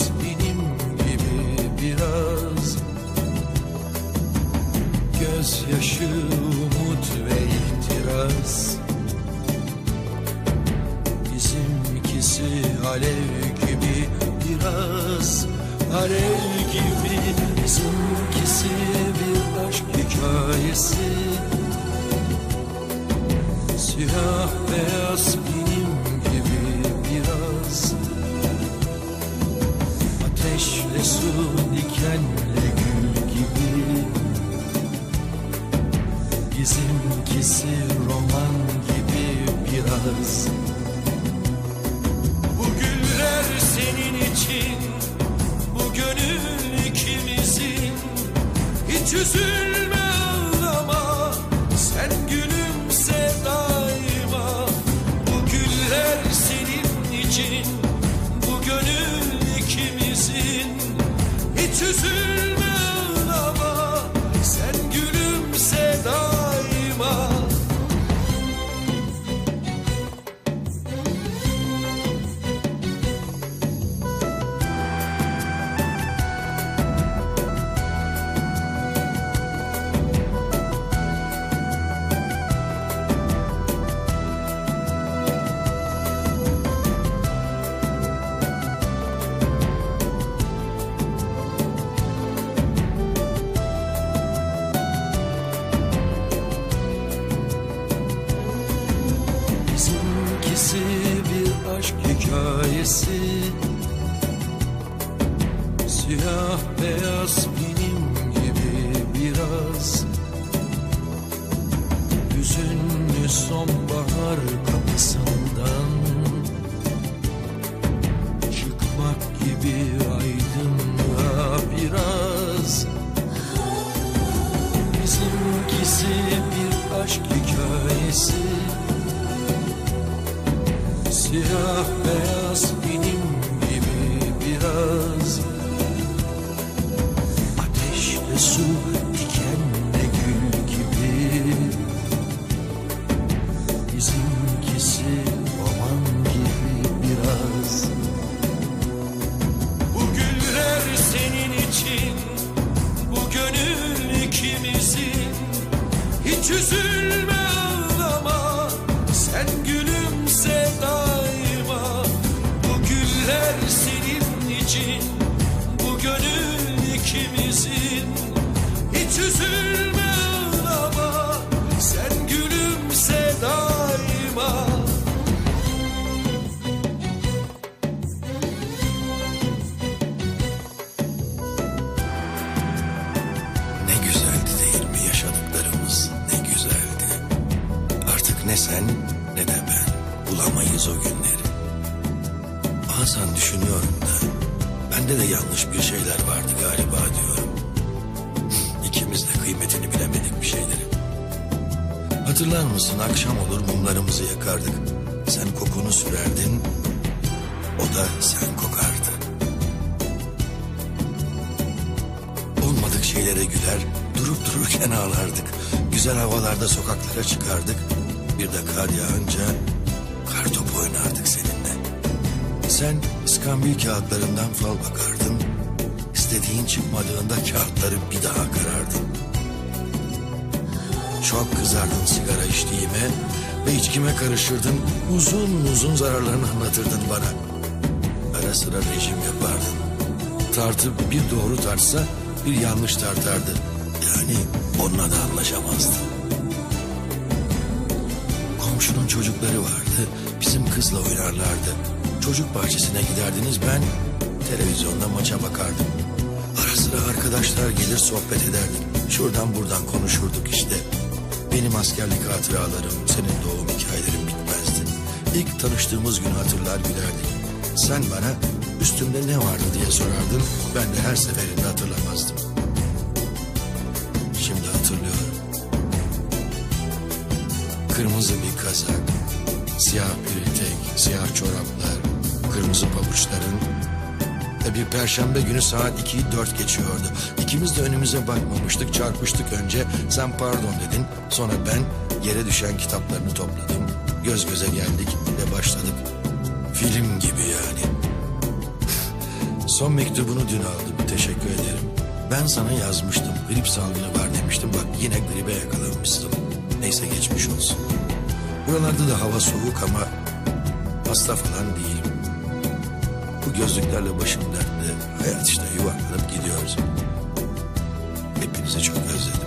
benim gibi biraz. Gözyaşı, umut ve ihtiras Bizimkisi alev gibi biraz. Alev gibi bizimkisi bir aşk hikayesi. Siyah beyaz benim Su dikenle gül gibi Bizimkisi roman gibi biraz Bu güller senin için Bu gönül ikimizin Hiç üzülme ağlama Sen gülümse daima Bu güller senin için Hiç hikayesi. Siyah beyaz benim gibi biraz. Hüzünlü sonbahar kapısından Çıkmak gibi aydınlığa biraz. Bizimkisi bir aşk hikayesi Siyah beyaz benim gibi biraz. Ateşle su ikimizin Hiç üzülme ağlama Sen gülümse daima Ne güzeldi değil mi yaşadıklarımız ne güzeldi. Artık ne sen ne de ben bulamayız o günleri. Bazen düşünüyorum da bende de yanlış bir şeyler vardı galiba diyorum. Hatırlar mısın akşam olur mumlarımızı yakardık. Sen kokunu sürerdin o da sen kokardı. Olmadık şeylere güler, durup dururken ağlardık. Güzel havalarda sokaklara çıkardık. Bir de kar yağınca kar topu oynardık seninle. Sen iskambil kağıtlarından fal bakardın. İstediğin çıkmadığında kağıtları bir daha karardın. Çok kızardın sigara içtiğime ve içkime karışırdın. Uzun uzun zararlarını anlatırdın bana. Ara sıra rejim yapardın. Tartı bir doğru tartsa bir yanlış tartardı. Yani onunla da anlaşamazdın. Komşunun çocukları vardı. Bizim kızla oynarlardı. Çocuk bahçesine giderdiniz ben televizyonda maça bakardım. Ara sıra arkadaşlar gelir sohbet ederdik. Şuradan buradan konuşurduk işte. Benim askerlik hatıralarım, senin doğum hikayelerin bitmezdi. İlk tanıştığımız günü hatırlar gülerdik. Sen bana üstümde ne vardı diye sorardın. Ben de her seferinde hatırlamazdım. Şimdi hatırlıyorum. Kırmızı bir kazak, siyah bir etek, siyah çoraplar, kırmızı pabuçların ve bir perşembe günü saat 2'yi 4 geçiyordu. İkimiz de önümüze bakmamıştık, çarpıştık önce. Sen pardon dedin, sonra ben yere düşen kitaplarını topladım. göz göze geldik ve başladık. Film gibi yani. Son mektubunu dün aldım. Teşekkür ederim. Ben sana yazmıştım. Grip salgını var demiştim. Bak yine gribe yakalanmışsın. Neyse geçmiş olsun. Buralarda da hava soğuk ama hasta falan değilim. Bu gözlüklerle başım dertte. Hayat işte yuvarlanıp gidiyoruz. Hepinizi çok özledim.